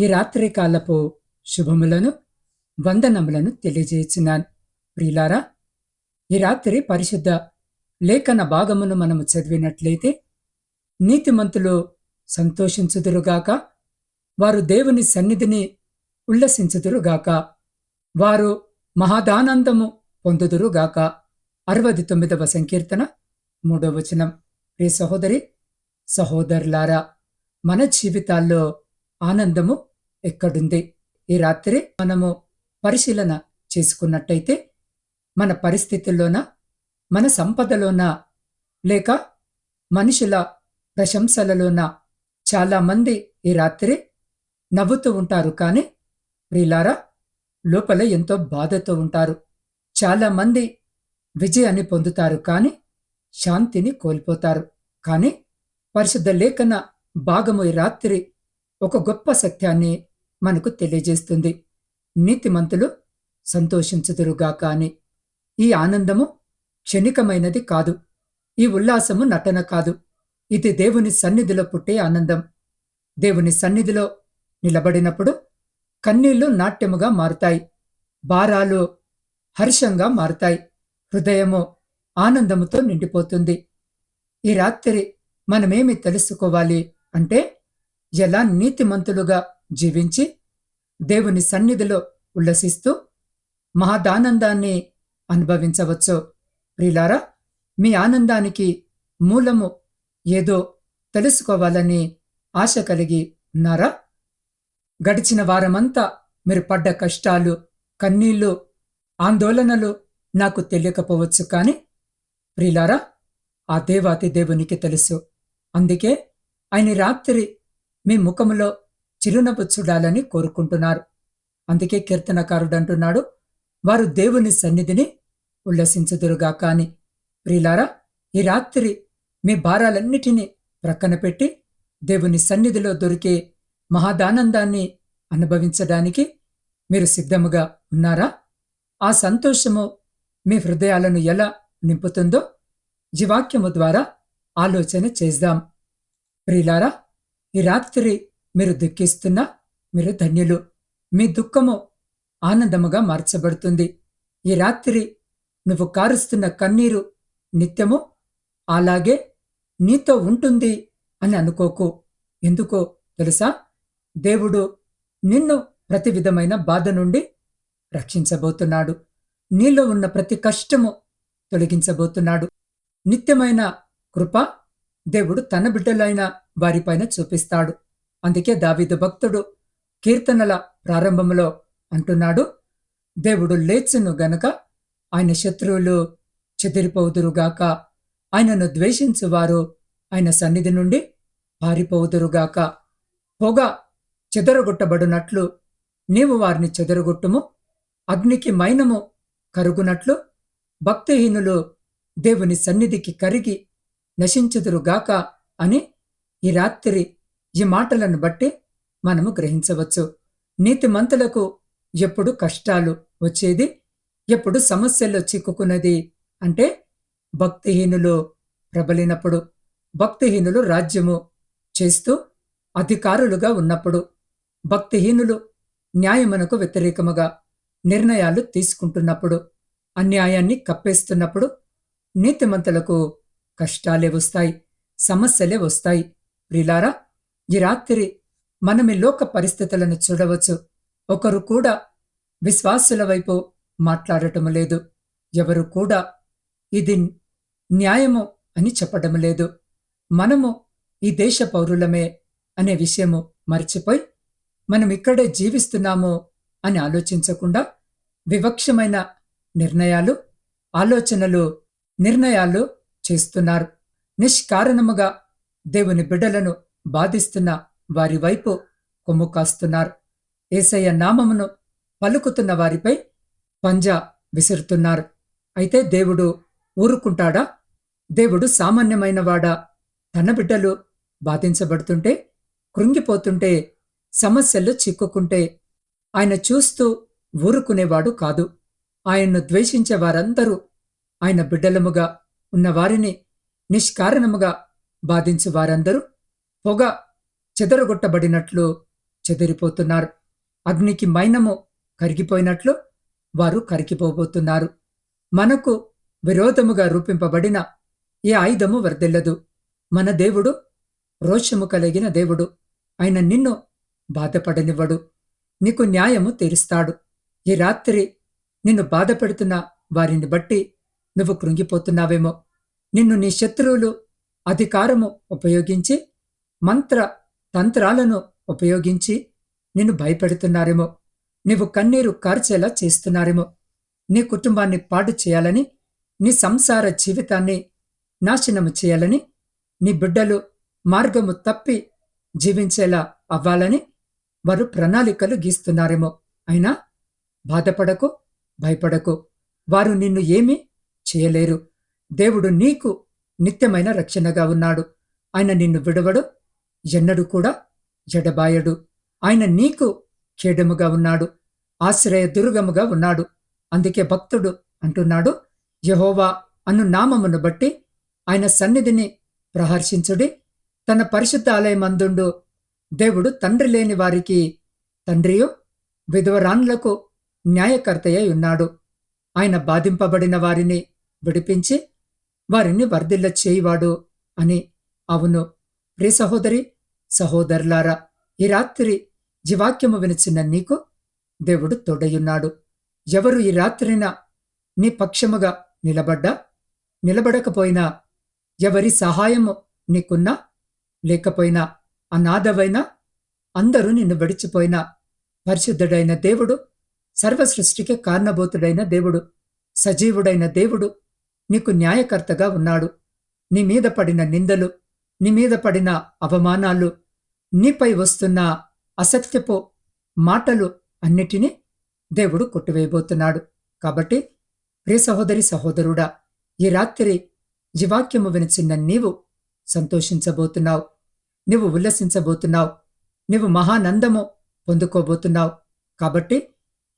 ఈ రాత్రి కాలపు శుభములను వందనములను తెలియజేస్తున్నాను ప్రియులారా ఈ రాత్రి పరిశుద్ధ లేఖన భాగమును మనము చదివినట్లయితే నీతిమంతులు సంతోషించుదురుగాక వారు దేవుని సన్నిధిని ఉల్లసించుదురుగాక వారు మహాదానందము పొందుదురుగాక. అరవది తొమ్మిదవ సంకీర్తన మూడవ వచనం. ప్రియ సహోదరి సహోదరులారా మన జీవితాల్లో ఆనందము ఎక్కడుంది? ఈ రాత్రి మనము పరిశీలన చేసుకున్నట్టయితే మన పరిస్థితుల్లోన మన సంపదలోన లేక మనుషుల ప్రశంసలలోన చాలామంది ఈ రాత్రి నవ్వుతూ ఉంటారు. కానీ ప్రియులారా లోపల ఎంతో బాధతో ఉంటారు. చాలామంది విజయాన్ని పొందుతారు. కానీ శాంతిని కోల్పోతారు. కానీ పరిశుద్ధ లేఖన భాగము ఈ రాత్రి ఒక గొప్ప సత్యాన్ని మనకు తెలియజేస్తుంది. నీతిమంతులు సంతోషించుదురుగాక అని. ఈ ఆనందము క్షణికమైనది కాదు. ఈ ఉల్లాసము నటన కాదు. ఇది దేవుని సన్నిధిలో పుట్టే ఆనందం. దేవుని సన్నిధిలో నిలబడినప్పుడు కన్నీళ్ళు నాట్యముగా మారుతాయి. భారాలు హర్షంగా మారుతాయి. హృదయము ఆనందముతో నిండిపోతుంది. ఈ రాత్రి మనమేమి తెలుసుకోవాలి అంటే ఎలా నీతిమంతులుగా జీవించి దేవుని సన్నిధిలో ఉల్లసిస్తూ మహదానందాన్ని అనుభవించవచ్చు. ప్రిలారా మీ ఆనందానికి మూలము ఏదో తెలుసుకోవాలని ఆశ కలిగి ఉన్నారా? గడిచిన వారమంతా మీరు పడ్డ కష్టాలు కన్నీళ్ళు ఆందోళనలు నాకు తెలియకపోవచ్చు కానీ ప్రిలారా ఆ దేవాతి దేవునికి తెలుసు. అందుకే ఆయన రాత్రి మీ ముఖములో చిరునవ్వు చూడాలని కోరుకుంటున్నారు. అందుకే కీర్తనకారుడు అంటున్నాడు వారు దేవుని సన్నిధిని ఉల్లసించుదురుగా కాని ప్రియులారా ఈ రాత్రి మీ భారాలన్నిటినీ ప్రక్కన పెట్టి దేవుని సన్నిధిలో దొరికే మహాదానందాన్ని అనుభవించడానికి మీరు సిద్ధముగా ఉన్నారా? ఆ సంతోషము మీ హృదయాలను ఎలా నింపుతుందో ఈ వాక్యము ద్వారా ఆలోచన చేద్దాం. ప్రియులారా ఈ రాత్రి మీరు దుఃఖిస్తున్నా మీరు ధన్యులు. మీ దుఃఖము ఆనందముగా మార్చబడుతుంది. ఈ రాత్రి నువ్వు కారుస్తున్న కన్నీరు నిత్యము అలాగే నీతో ఉంటుంది అని అనుకోకు. ఎందుకో తెలుసా? దేవుడు నిన్ను ప్రతి విధమైన బాధ నుండి రక్షించబోతున్నాడు. నీలో ఉన్న ప్రతి కష్టము తొలగించబోతున్నాడు. నిత్యమైన కృప దేవుడు తన బిడ్డలైన వారిపైన చూపిస్తాడు. అందుకే దావిదు భక్తుడు కీర్తనల ప్రారంభంలో అంటున్నాడు దేవుడు లేచును గనక ఆయన శత్రువులు చెదిరిపోదురుగాక. ఆయనను ద్వేషించువారు ఆయన సన్నిధి నుండి పారిపోదురుగాక. పొగ చెదరగొట్టబడినట్లు నీవు వారిని చెదరగొట్టుము. అగ్నికి మైనము కరుగునట్లు భక్తిహీనులు దేవుని సన్నిధికి కరిగి నశించుదురుగాక అని ఈ రాత్రి ఈ మాటలను బట్టి మనము గ్రహించవచ్చు. నీతిమంతులకు ఎప్పుడు కష్టాలు వచ్చేది? ఎప్పుడు సమస్యల్లో చిక్కుకున్నది? అంటే భక్తిహీనులు ప్రబలినప్పుడు భక్తిహీనులు రాజ్యము చేస్తూ అధికారులుగా ఉన్నప్పుడు భక్తిహీనులు న్యాయమునకు వ్యతిరేకముగా నిర్ణయాలు తీసుకుంటున్నప్పుడు అన్యాయాన్ని కప్పేస్తున్నప్పుడు నీతిమంతులకు కష్టాలే వస్తాయి సమస్యలే వస్తాయి. ప్రిలారా ఈ రాత్రి మనమి లోక పరిస్థితులను చూడవచ్చు. ఒకరు కూడా విశ్వాసుల వైపు మాట్లాడటం లేదు. ఎవరు కూడా ఇది న్యాయము అని చెప్పడం లేదు. మనము ఈ దేశ పౌరులమే అనే విషయము మర్చిపోయి మనం ఇక్కడే జీవిస్తున్నాము అని ఆలోచించకుండా వివక్షమైన నిర్ణయాలు ఆలోచనలు నిర్ణయాలు చేస్తున్నారు. నిష్కారణముగా దేవుని బిడ్డలను బాధిస్తున్న వారి వైపు కొమ్ము కాస్తున్నారు. ఏసయ్య నామమును పలుకుతున్న వారిపై పంజా విసురుతున్నారు. అయితే దేవుడు ఊరుకుంటాడా? దేవుడు సామాన్యమైనవాడా? తన బిడ్డలు బాధించబడుతుంటే కృంగిపోతుంటే సమస్యలు చిక్కుకుంటే ఆయన చూస్తూ ఊరుకునేవాడు కాదు. ఆయన్ను ద్వేషించే వారందరూ ఆయన బిడ్డలముగా ఉన్నవారిని నిష్కారణముగా బాధించు వారందరూ పొగ చెదరగొట్టబడినట్లు చెదిరిపోతున్నారు. అగ్నికి మైనము కరిగిపోయినట్లు వారు కరిగిపోబోతున్నారు. మనకు విరోధముగా రూపింపబడిన ఏ ఆయుధము వర్దిల్లదు. మన దేవుడు రోషము కలిగిన దేవుడు. ఆయన నిన్ను బాధపడనివ్వడు. నీకు న్యాయము తీరుస్తాడు. ఈ రాత్రి నిన్ను బాధపెడుతున్న వారిని బట్టి నువ్వు కృంగిపోతున్నావేమో. నిన్ను నీ శత్రువులు అధికారము ఉపయోగించి మంత్ర తంత్రాలను ఉపయోగించి నిన్ను భయపెడుతున్నారేమో. నీవు కన్నీరు కార్చేలా చేస్తున్నారేమో. నీ కుటుంబాన్ని పాడు చేయాలని నీ సంసార జీవితాన్ని నాశనము చేయాలని నీ బిడ్డలు మార్గము తప్పి జీవించేలా అవ్వాలని వారు ప్రణాళికలు గీస్తున్నారేమో. అయినా బాధపడకు భయపడకు. వారు నిన్ను ఏమీ చేయలేరు. దేవుడు నీకు నిత్యమైన రక్షణగా ఉన్నాడు. ఆయన నిన్ను విడవడు ఎన్నడు కూడా జడబాయడు ఆయన నీకు ఖేడముగా ఉన్నాడు ఆశ్రయ దుర్గముగా ఉన్నాడు. అందుకే భక్తుడు అంటున్నాడు యహోవా అను నామమును బట్టి ఆయన సన్నిధిని ప్రహర్షించుడి. తన పరిశుద్ధ ఆలయమందుండు దేవుడు తండ్రి లేని వారికి తండ్రియు విధవరాన్లకు న్యాయకర్తయ్య ఉన్నాడు. ఆయన బాధింపబడిన వారిని విడిపించి వారిని వర్ధిల్ల చేయివాడు అని. అవును ప్రియ సహోదరి సహోదరులారా ఈ రాత్రి జీవాక్యము వినిచిన నీకు దేవుడు తోడయున్నాడు ఎవరు ఈ రాత్రిన నీ పక్షముగా నిలబడ్డా? నిలబడకపోయినా ఎవరి సహాయము నీకున్నా? లేకపోయినా అనాథవైనా? అందరూ నిన్ను విడిచిపోయినా? పరిశుద్ధుడైన దేవుడు సర్వసృష్టికి కారణభూతుడైన దేవుడు సజీవుడైన దేవుడు నీకు న్యాయకర్తగా ఉన్నాడు. నీ మీద పడిన నిందలు నీ మీద పడిన అవమానాలు నీపై వస్తున్న అసత్యపు మాటలు అన్నిటినీ దేవుడు కొట్టివేయబోతున్నాడు. కాబట్టి ప్రియ సహోదరి సహోదరుడా ఈ రాత్రి జీవాక్యము వినిచిన్న నీవు సంతోషించబోతున్నావు నీవు ఉల్లసించబోతున్నావు నీవు మహానందము పొందుకోబోతున్నావు. కాబట్టి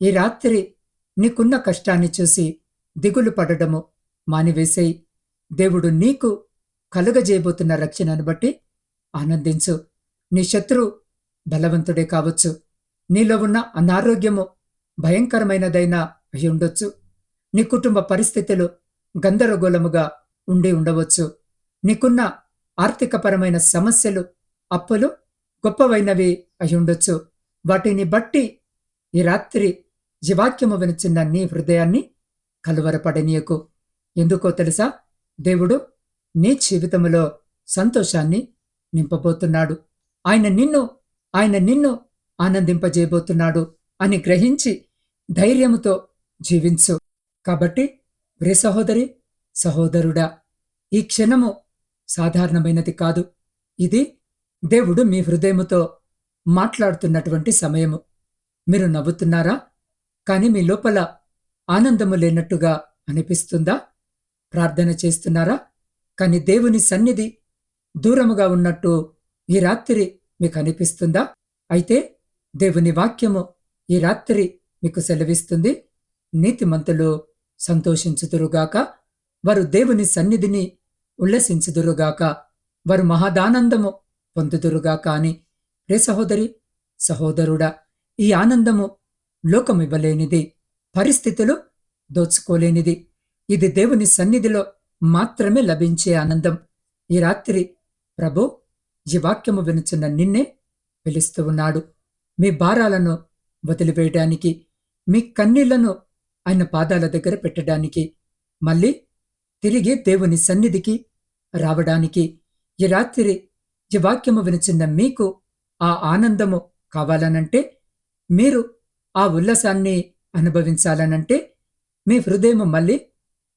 ఈ రాత్రి నీకున్న కష్టాన్ని చూసి దిగులు పడడము మానివేసేయి. దేవుడు నీకు కలుగజేయబోతున్న రక్షణను బట్టి ఆనందించు. నీ శత్రు బలవంతుడే కావచ్చు. నీలో ఉన్న అనారోగ్యము భయంకరమైనదైనా అయి ఉండొచ్చు. నీ కుటుంబ పరిస్థితులు గందరగోళముగా ఉండి ఉండవచ్చు. నీకున్న ఆర్థికపరమైన సమస్యలు అప్పులు గొప్పవైనవి అయి ఉండొచ్చు. వాటిని బట్టి ఈ రాత్రి జీవాక్యము వినిచిన నీ హృదయాన్ని కలువరపడనీయకు. ఎందుకో తెలుసా? దేవుడు నీ జీవితములో సంతోషాన్ని నింపబోతున్నాడు. ఆయన నిన్ను ఆయన నిన్ను ఆనందింపజేయబోతున్నాడు అని గ్రహించి ధైర్యముతో జీవించు. కాబట్టి ప్రియ సహోదరి సహోదరుడా ఈ క్షణము సాధారణమైనది కాదు. ఇది దేవుడు మీ హృదయముతో మాట్లాడుతున్నటువంటి సమయము. మీరు నవ్వుతున్నారా? కాని మీ లోపల ఆనందము లేనట్టుగా అనిపిస్తుందా? ప్రార్థన చేస్తున్నారా? కాని దేవుని సన్నిధి దూరముగా ఉన్నట్టు ఈ రాత్రి మీకు అనిపిస్తుందా? అయితే దేవుని వాక్యము ఈ రాత్రి మీకు సెలవిస్తుంది. నీతిమంతులు సంతోషించుదురుగాక వారు దేవుని సన్నిధిని ఉల్లసించుదురుగాక వారు మహదానందము పొందుదురుగాక అని రే సహోదరి సహోదరుడా ఈ ఆనందము లోకమివ్వలేనిది పరిస్థితులు దోచుకోలేనిది. ఇది దేవుని సన్నిధిలో మాత్రమే లభించే ఆనందం. ఈ రాత్రి ప్రభు ఈ వాక్యము వినుచున్న నిన్నే పిలుస్తూ ఉన్నాడు. మీ భారాలను వదిలివేయడానికి మీ కన్నీళ్ళను ఆయన పాదాల దగ్గర పెట్టడానికి మళ్ళీ తిరిగి దేవుని సన్నిధికి రావడానికి. ఈ రాత్రి ఈ వాక్యము వినిచిన్న మీకు ఆ ఆనందము కావాలనంటే మీరు ఆ ఉల్లాసాన్ని అనుభవించాలనంటే మీ హృదయము మళ్ళీ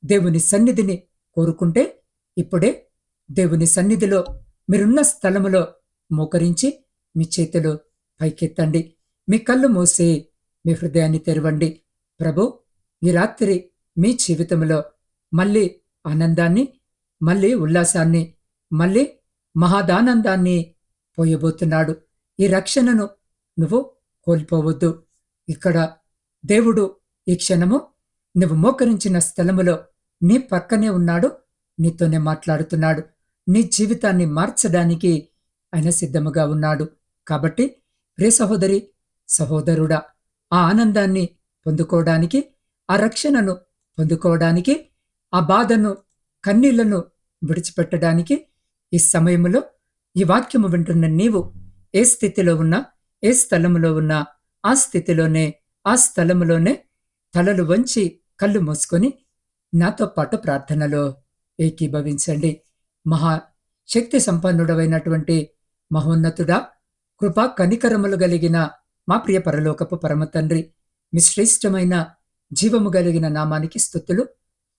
దేవుని సన్నిధిని కోరుకుంటే ఇప్పుడే దేవుని సన్నిధిలో మీరున్న స్థలములో మోకరించి మీ చేతులు పైకెత్తండి. మీ కళ్ళు మూసి మీ హృదయాన్ని తెరవండి. ప్రభు ఈ రాత్రి మీ జీవితంలో మళ్ళీ ఆనందాన్ని మళ్ళీ ఉల్లాసాన్ని మళ్ళీ మహాదానందాన్ని పోయబోతున్నాడు. ఈ రక్షణను నువ్వు కోల్పోవద్దు. ఇక్కడ దేవుడు ఈ క్షణము నువ్వు మోకరించిన స్థలములో నీ పక్కనే ఉన్నాడు నీతోనే మాట్లాడుతున్నాడు. నీ జీవితాన్ని మార్చడానికి ఆయన సిద్ధముగా ఉన్నాడు. కాబట్టి ప్రే సహోదరి సహోదరుడా ఆ ఆనందాన్ని పొందుకోవడానికి ఆ రక్షణను పొందుకోవడానికి ఆ బాధను కన్నీళ్ళను విడిచిపెట్టడానికి ఈ సమయంలో ఈ వాక్యము వింటున్న నీవు ఏ స్థితిలో ఉన్నా ఏ స్థలములో ఉన్నా ఆ స్థితిలోనే ఆ స్థలములోనే తలలు వంచి కళ్ళు మూసుకొని నాతో పాటు ప్రార్థనలో ఏకీభవించండి. మహా శక్తి సంపన్నుడవైనటువంటి మహోన్నతుడా కృపా కనికరములు కలిగిన మా ప్రియ పరలోకపు పరమ తండ్రి మీ శ్రేష్టమైన జీవము కలిగిన నామానికి స్థుతులు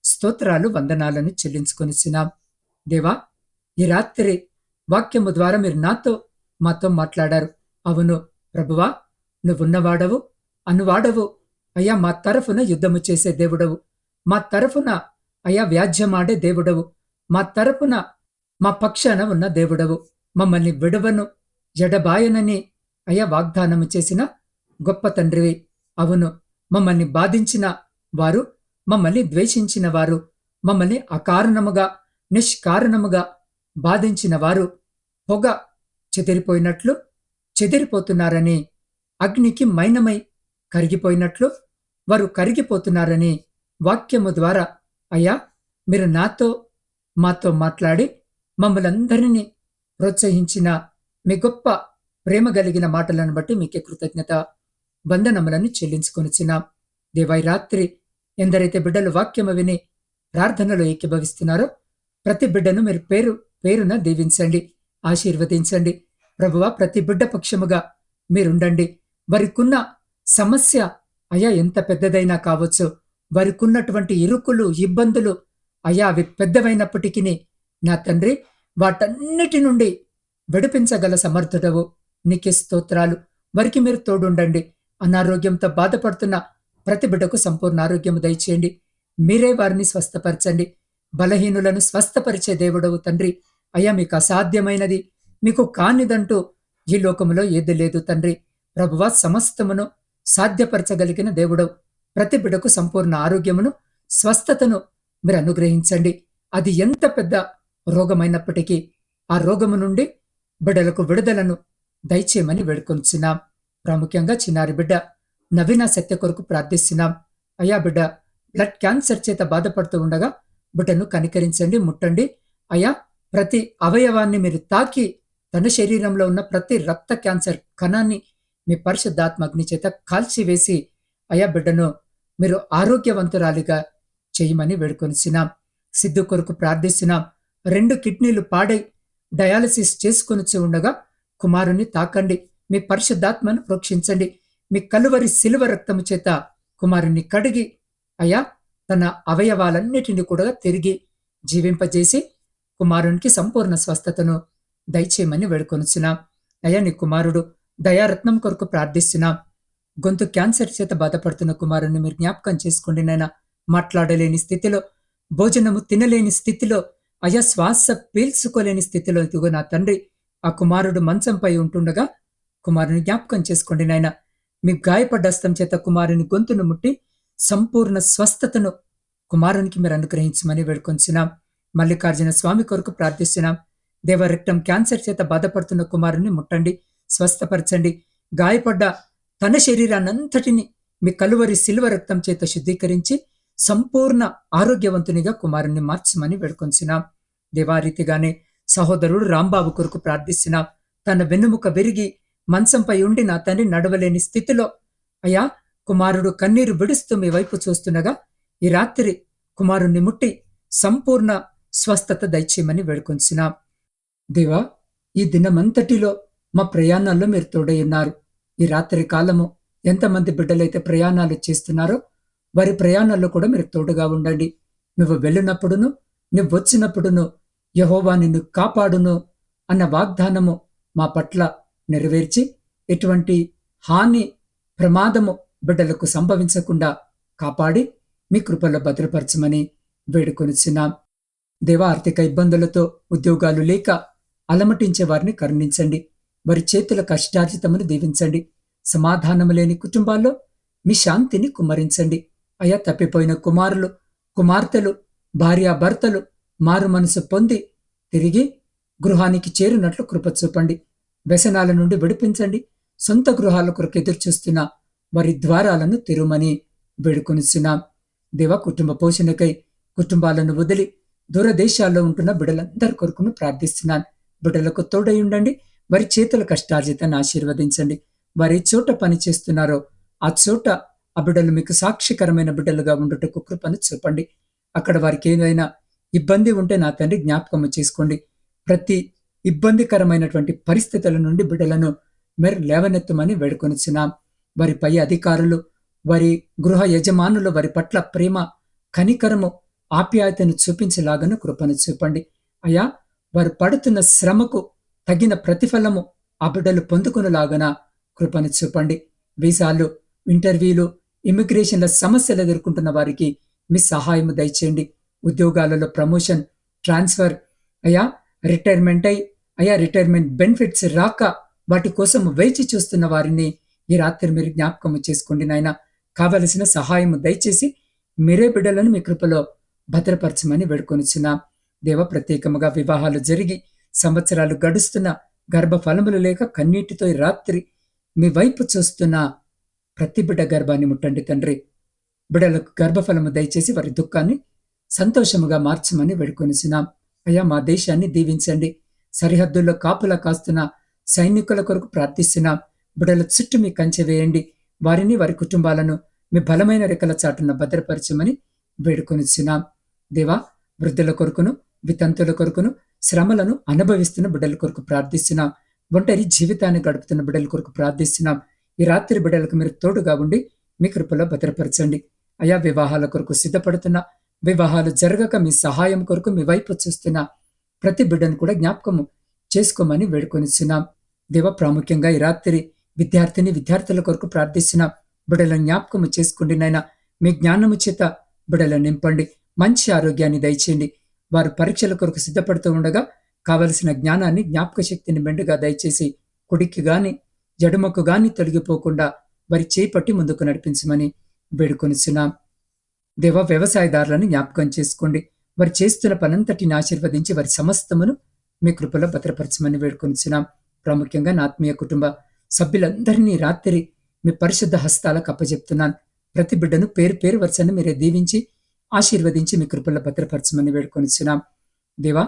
స్తోత్రాలు వందనాలను చెల్లించుకొనిచ్చినాం దేవా ఈ రాత్రి వాక్యము ద్వారా మీరు నాతో మాతో మాట్లాడారు. అవును ప్రభువా నువ్వున్నవాడవు అనువాడవు. అయ్యా మా తరఫున యుద్ధము చేసే దేవుడవు. మా తరఫున అయ్యా వ్యాజ్యమాడే దేవుడవు. మా తరపున మా పక్షాన ఉన్న దేవుడవు. మమ్మల్ని విడవను జడబాయనని అయ్యా వాగ్దానము చేసిన గొప్ప తండ్రివి అవును. మమ్మల్ని బాధించిన వారు మమ్మల్ని ద్వేషించిన వారు మమ్మల్ని అకారణముగా నిష్కారణముగా బాధించిన వారు పొగ చెదిరిపోయినట్లు చెదిరిపోతున్నారని అగ్నికి మైనమై కరిగిపోయినట్లు వారు కరిగిపోతున్నారని వాక్యము ద్వారా అయ్యా మీరు నాతో మాతో మాట్లాడి మమ్మలందరినీ ప్రోత్సహించిన మీ గొప్ప ప్రేమ కలిగిన మాటలను బట్టి మీకే కృతజ్ఞత వందనములను చెల్లించుకొనిచ్చినాం దేవాయి రాత్రి ఎందరైతే బిడ్డలు వాక్యము విని ప్రార్థనలో ఏకీభవిస్తున్నారో ప్రతి బిడ్డను మీరు పేరు పేరున దీవించండి ఆశీర్వదించండి. ప్రభువా ప్రతి బిడ్డ పక్షముగా మీరుండండి. వారికున్న సమస్య అయా ఎంత పెద్దదైనా కావచ్చు. వారికున్నటువంటి ఇరుకులు ఇబ్బందులు అయా అవి పెద్దవైనప్పటికీ నా తండ్రి వాటన్నిటి నుండి విడిపించగల సమర్థుడవు. నీకే స్తోత్రాలు. వారికి మీరు తోడుండండి. అనారోగ్యంతో బాధపడుతున్న ప్రతి బిడ్డకు సంపూర్ణ ఆరోగ్యము దయచేయండి. మీరే వారిని స్వస్థపరచండి. బలహీనులను స్వస్థపరిచే దేవుడవు తండ్రి. అయ్యా మీకు అసాధ్యమైనది. మీకు కానిదంటూ ఈ లోకములో ఏది లేదు తండ్రి. ప్రభువా సమస్తమును సాధ్యపరచగలిగిన దేవుడవు. ప్రతి బిడ్డకు సంపూర్ణ ఆరోగ్యమును స్వస్థతను మీరు అనుగ్రహించండి. అది ఎంత పెద్ద రోగమైనప్పటికీ ఆ రోగము నుండి బిడ్డలకు విడుదలను దయచేయమని వేడుకొంచున్నాం. ప్రాముఖ్యంగా చిన్నారి బిడ్డ నవీన సత్య కొరకు ప్రార్థిస్తున్నాం. అయ్యా బిడ్డ బ్లడ్ క్యాన్సర్ చేత బాధపడుతూ ఉండగా బిడ్డను కనికరించండి ముట్టండి. అయ్యా ప్రతి అవయవాన్ని మీరు తాకి తన శరీరంలో ఉన్న ప్రతి రక్త క్యాన్సర్ కణాన్ని మీ పరిశుద్ధాత్మ అగ్ని చేత కాల్చివేసి అయా బిడ్డను మీరు ఆరోగ్యవంతురాలిగా చేయమని వేడుకొనిసినాం సిద్ధు కొరకు ప్రార్థిస్తున్నాం. రెండు కిడ్నీలు పాడై డయాలసిస్ చేసుకొనిచి ఉండగా కుమారుని తాకండి. మీ పరిశుద్ధాత్మను ప్రోక్షించండి. మీ కలువరి శిలువ రక్తము చేత కుమారుని కడిగి అయా తన అవయవాలన్నిటిని కూడా తిరిగి జీవింపజేసి కుమారునికి సంపూర్ణ స్వస్థతను దయచేయమని వేడుకొనుచున్నాం. అయ్యా నీ కుమారుడు దయారత్నం కొరకు ప్రార్థిస్తున్నాం. గొంతు క్యాన్సర్ చేత బాధపడుతున్న కుమారుణ్ణి మీరు జ్ఞాపకం చేసుకోండి నాయన. మాట్లాడలేని స్థితిలో భోజనము తినలేని స్థితిలో అయా శ్వాస పీల్చుకోలేని స్థితిలో ఇదిగో నా తండ్రి. ఆ కుమారుడు మంచంపై ఉంటుండగా కుమారుని జ్ఞాపకం చేసుకోండి నాయన. మీ గాయపడ్డ హస్తం చేత కుమారుని గొంతును ముట్టి సంపూర్ణ స్వస్థతను కుమారునికి మీరు అనుగ్రహించమని వేడుకొంచున్నాం. మల్లికార్జున స్వామి కొరకు ప్రార్థిస్తున్నాం. దేవరక్తం క్యాన్సర్ చేత బాధపడుతున్న కుమారుని ముట్టండి స్వస్థపరచండి. గాయపడ్డ తన శరీరాన్నంతటిని మీ కలువరి శిల్వ రక్తం చేత శుద్ధీకరించి సంపూర్ణ ఆరోగ్యవంతునిగా కుమారుణ్ణి మార్చమని వేడుకొంచినాం. దేవారీతిగానే సహోదరుడు రాంబాబు కొరకు ప్రార్థిస్తున్నాం తన వెన్నుముక విరిగి మంచంపై ఉండి నా తండ్రి నడవలేని స్థితిలో అయ్యా కుమారుడు కన్నీరు విడుస్తూ మీ వైపు చూస్తుండగా ఈ రాత్రి కుమారుణ్ణి ముట్టి సంపూర్ణ స్వస్థత దయచేయమని వేడుకొంచున్నాం దేవా ఈ దినమంతటిలో మా ప్రయాణాల్లో మీరు తోడై ఉన్నారు. ఈ రాత్రి కాలము ఎంతమంది బిడ్డలైతే ప్రయాణాలు చేస్తున్నారో వారి ప్రయాణాల్లో కూడా మీరు తోడుగా ఉండండి. నువ్వు వెళ్ళినప్పుడును నువ్వు వచ్చినప్పుడును యహోవా నిన్ను కాపాడును అన్న వాగ్దానము మా పట్ల నెరవేర్చి ఎటువంటి హాని ప్రమాదము బిడ్డలకు సంభవించకుండా కాపాడి మీ కృపలో భద్రపరచమని వేడుకొనిచున్నాం. దేవా ఆర్థిక ఇబ్బందులతో ఉద్యోగాలు లేక అలమటించే వారిని కరుణించండి. వారి చేతుల కష్టార్జితమును దీవించండి. సమాధానము లేని కుటుంబాల్లో మీ శాంతిని కుమ్మరించండి. అయా తప్పిపోయిన కుమారులు కుమార్తెలు భార్యాభర్తలు మారు మనసు పొంది తిరిగి గృహానికి చేరినట్లు కృప చూపండి. వ్యసనాల నుండి విడిపించండి. సొంత గృహాల కొరకు ఎదురుచూస్తున్న వారి ద్వారాలను తెరుమని వేడుకొనిస్తున్నాం దేవ కుటుంబ పోషణకై కుటుంబాలను వదిలి దూరదేశాల్లో ఉంటున్న బిడ్డలందరి కొరకును ప్రార్థిస్తున్నాను బిడ్డలకు తోడై ఉండండి. వారి చేతుల కష్టార్జితాన్ని ఆశీర్వదించండి. వారి చోట పని చేస్తున్నారో ఆ చోట ఆ బిడ్డలు మీకు సాక్షికరమైన బిడ్డలుగా ఉండటకు కృపను చూపండి. అక్కడ వారికి ఏదైనా ఇబ్బంది ఉంటే నా తండ్రి జ్ఞాపకము చేసుకోండి. ప్రతి ఇబ్బందికరమైనటువంటి పరిస్థితుల నుండి బిడ్డలను మీరు లేవనెత్తమని వేడుకొనిచున్నాం. వారి పై అధికారులు వారి గృహ యజమానులు వారి పట్ల ప్రేమ కనికరము ఆప్యాయతను చూపించేలాగను కృపను చూపండి. అయ్యా వారు పడుతున్న శ్రమకు తగిన ప్రతిఫలము ఆ బిడ్డలు పొందుకునేలాగన కృపను చూపండి. వీసాలు ఇంటర్వ్యూలు ఇమిగ్రేషన్ల సమస్యలు ఎదుర్కొంటున్న వారికి మీ సహాయము దయచేయండి. ఉద్యోగాలలో ప్రమోషన్ ట్రాన్స్ఫర్ అయ్యా రిటైర్మెంట్ అయి అయ్యా రిటైర్మెంట్ బెనిఫిట్స్ రాక వాటి కోసం వేచి చూస్తున్న వారిని ఈ రాత్రి మీరు జ్ఞాపకం చేసుకోండి నాయన. కావలసిన సహాయము దయచేసి మీరే బిడ్డలను మీ కృపలో భద్రపరచమని వేడుకొనిచ్చిన దేవ ప్రత్యేకముగా వివాహాలు జరిగి సంవత్సరాలు గడుస్తున్న గర్భఫలములు లేక కన్నీటితో రాత్రి మీ వైపు చూస్తున్న ప్రతి బిడ్డ గర్భాన్ని ముట్టండి తండ్రి. బిడ్డలకు గర్భఫలము దయచేసి వారి దుఃఖాన్ని సంతోషముగా మార్చమని వేడుకొనిసినాం అయ్యా మా దేశాన్ని దీవించండి. సరిహద్దుల్లో కాపులా కాస్తున్న సైనికుల కొరకు ప్రార్థిస్తున్నాం. బిడల చుట్టూ మీ కంచె వేయండి. వారిని వారి కుటుంబాలను మీ బలమైన రెక్కల చాటున భద్రపరచమని వేడుకొనిచ్చినాం దేవా వృద్ధుల కొరకును వితంతుల కొరకును శ్రమలను అనుభవిస్తున్న బిడ్డల కొరకు ప్రార్థిస్తున్నాం. ఒంటరి జీవితాన్ని గడుపుతున్న బిడ్డల కొరకు ప్రార్థిస్తున్నాం. ఈ రాత్రి బిడ్డలకు మీరు తోడుగా ఉండి మీ కృపలో భద్రపరచండి. అయా వివాహాల కొరకు సిద్ధపడుతున్న. వివాహాలు జరగక మీ సహాయం కొరకు మీ వైపు చూస్తున్న. ప్రతి బిడ్డను కూడా జ్ఞాపకము చేసుకోమని వేడుకొనిస్తున్నాం దేవ ప్రాముఖ్యంగా ఈ రాత్రి విద్యార్థిని విద్యార్థుల కొరకు ప్రార్థిస్తున్నాం. బిడ్డలను జ్ఞాపకము చేసుకోండి నాయన. మీ జ్ఞానము చేత బిడ్డలను నింపండి. మంచి ఆరోగ్యాన్ని దయచేయండి. వారు పరీక్షల కొరకు సిద్ధపడుతూ ఉండగా కావలసిన జ్ఞానాన్ని జ్ఞాపక శక్తిని మెండుగా దయచేసి కుడికి గాని జడుమకు గాని తొలగిపోకుండా వారి చేపట్టి ముందుకు నడిపించమని వేడుకొనిచున్నాం. దేవ వ్యవసాయదారులను జ్ఞాపకం చేసుకోండి. వారు చేస్తున్న పనంతటిని ఆశీర్వదించి వారి సమస్తమును మీ కృపలో భద్రపరచమని వేడుకొనిచున్నాం. ప్రాముఖ్యంగా నా ఆత్మీయ కుటుంబ సభ్యులందరినీ రాత్రి మీ పరిశుద్ధ హస్తాలకు అప్పజెప్తున్నాను. ప్రతి బిడ్డను పేరు పేరు వరుసను మీరే దీవించి ఆశీర్వదించి మీ కృపల్లో భద్రపరచమని వేడుకొనిచున్నాం. దేవా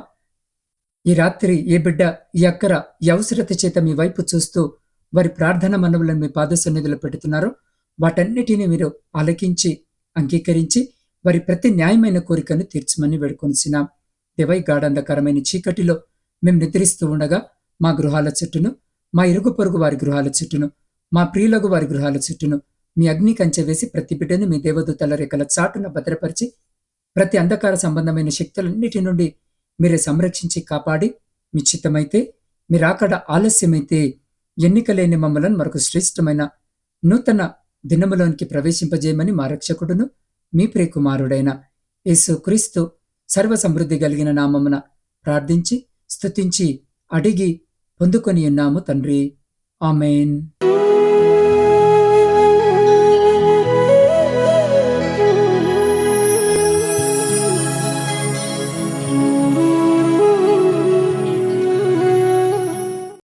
ఈ రాత్రి ఏ బిడ్డ ఈ అక్కర ఈ అవసరత చేత మీ వైపు చూస్తూ వారి ప్రార్థన మనవులను మీ పాద సన్నిధిలో పెడుతున్నారో వాటన్నిటినీ మీరు ఆలకించి అంగీకరించి వారి ప్రతి న్యాయమైన కోరికను తీర్చమని వేడుకొనిసినాం దేవై గాఢంధకరమైన చీకటిలో మేము నిద్రిస్తూ ఉండగా మా గృహాల చుట్టూను మా ఇరుగు పొరుగు వారి గృహాల చుట్టూను మా ప్రియులకు వారి గృహాల చుట్టూను మీ అగ్ని కంచె వేసి ప్రతి బిడ్డను మీ దేవదూతల రేఖల చాటున భద్రపరిచి ప్రతి అంధకార సంబంధమైన శక్తులన్నిటి నుండి మీరే సంరక్షించి కాపాడి మీ చిత్తమైతే మీరు అక్కడ ఆలస్యమైతే ఎన్నికలేని మమ్మలను మరొక శ్రేష్టమైన నూతన దినములోనికి ప్రవేశింపజేయమని మా రక్షకుడును మీ ప్రియకుమారుడైన యేసు క్రీస్తు సర్వ సమృద్ధి కలిగిన నామమున ప్రార్థించి స్తుతించి అడిగి పొందుకొని ఉన్నాము తండ్రి. ఆమెన్.